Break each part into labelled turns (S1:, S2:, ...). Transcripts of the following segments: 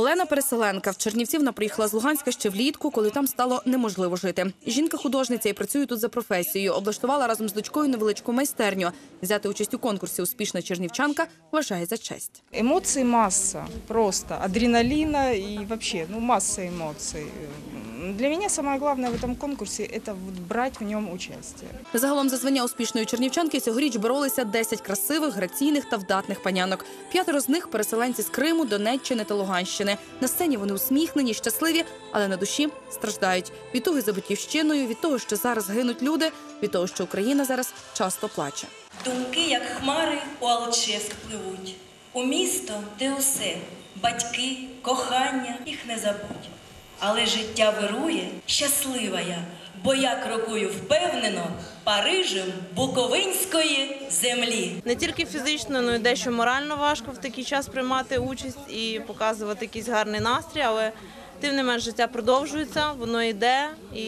S1: Олена Переселенка в Чернівці вона приїхала з Луганська ще влітку, коли там стало неможливо жити. Жінка-художниця і працює тут за професією. Облаштувала разом з дочкою невеличку майстерню. Взяти участь у конкурсі Успішна чернівчанка вважає за честь.
S2: Эмоций масса, просто адреналина и вообще, ну, масса эмоций. М, Для меня самое главное в этом конкурсе – это вот брать в нем участие.
S1: Загалом за звання успішної чернівчанки цьогоріч боролися 10 красивих, граційних та вдатних панянок. П'ятеро з них переселенці з Криму, Донеччини та Луганщини. На сцені вони усміхнені, щасливі, але на душі страждають від того за батьківщиною, від того, що зараз гинуть люди, від того, що Україна зараз часто плаче.
S3: Думки, як хмари, у Алческ пливуть. У місто, де усе, батьки, кохання, їх не забудь. Але життя вирує, щаслива я, бо я крокую впевнено Парижем Буковинської землі.
S4: Не тільки фізично, але й дещо морально важко в такий час приймати участь і показувати якийсь гарний настрій, але тим не менш життя продовжується, воно йде і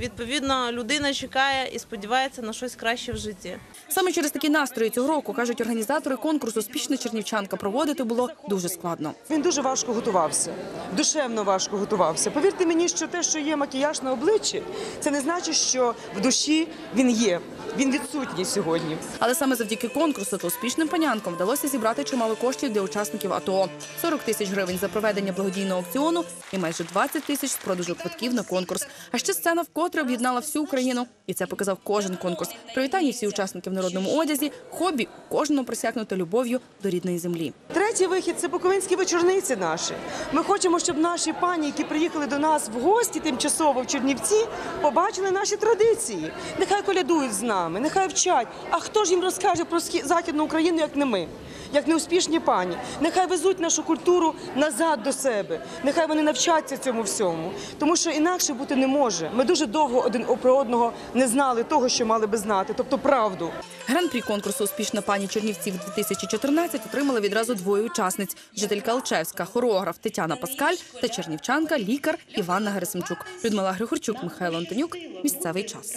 S4: відповідно людина чекає і сподівається на щось краще в житті.
S1: Саме через такі настрої цього року кажуть організатори конкурсу Спічна чернівчанка проводити було дуже складно.
S5: Він дуже важко готувався, душевно важко готувався. Повірте мені, що те, що є макіяж на обличчі, це не значить, що в душі він є. Він відсутній сьогодні.
S1: Але саме завдяки конкурсу та успішним панянкам вдалося зібрати чимало коштів для учасників АТО. 40 тисяч гривень за проведення благодійного аукціону і майже 20 тисяч з продажу квитків на конкурс. А ще сцена вкотре об'єднала всю Україну, і це показав кожен конкурс. Привітання всі учасники в народному одязі, хобі у кожному просякнуто любов'ю до рідної землі.
S5: Третій вихід це буковинські вечорниці наші. Ми хочемо, щоб наші пані, які приїхали до нас в гості тимчасово в Чернівці, побачили наші традиції. Нехай колядують з нами, нехай вчать. А хто ж їм розкаже про західну Україну, як не ми? Як неуспішні пані, нехай везуть нашу культуру назад до себе, нехай вони навчаться цьому всьому, тому що інакше бути не може. Ми дуже довго один про одного не знали того, що мали би знати, тобто правду.
S1: Гран-прі конкурсу Успішна пані Чернівців 2014 отримали відразу двоє учасниць: жителька Алчевська, хореограф Тетяна Паскаль та чернівчанка, лікар Іванна Герасимчук. Людмила Григорчук, Михайло Антонюк. Місцевий час.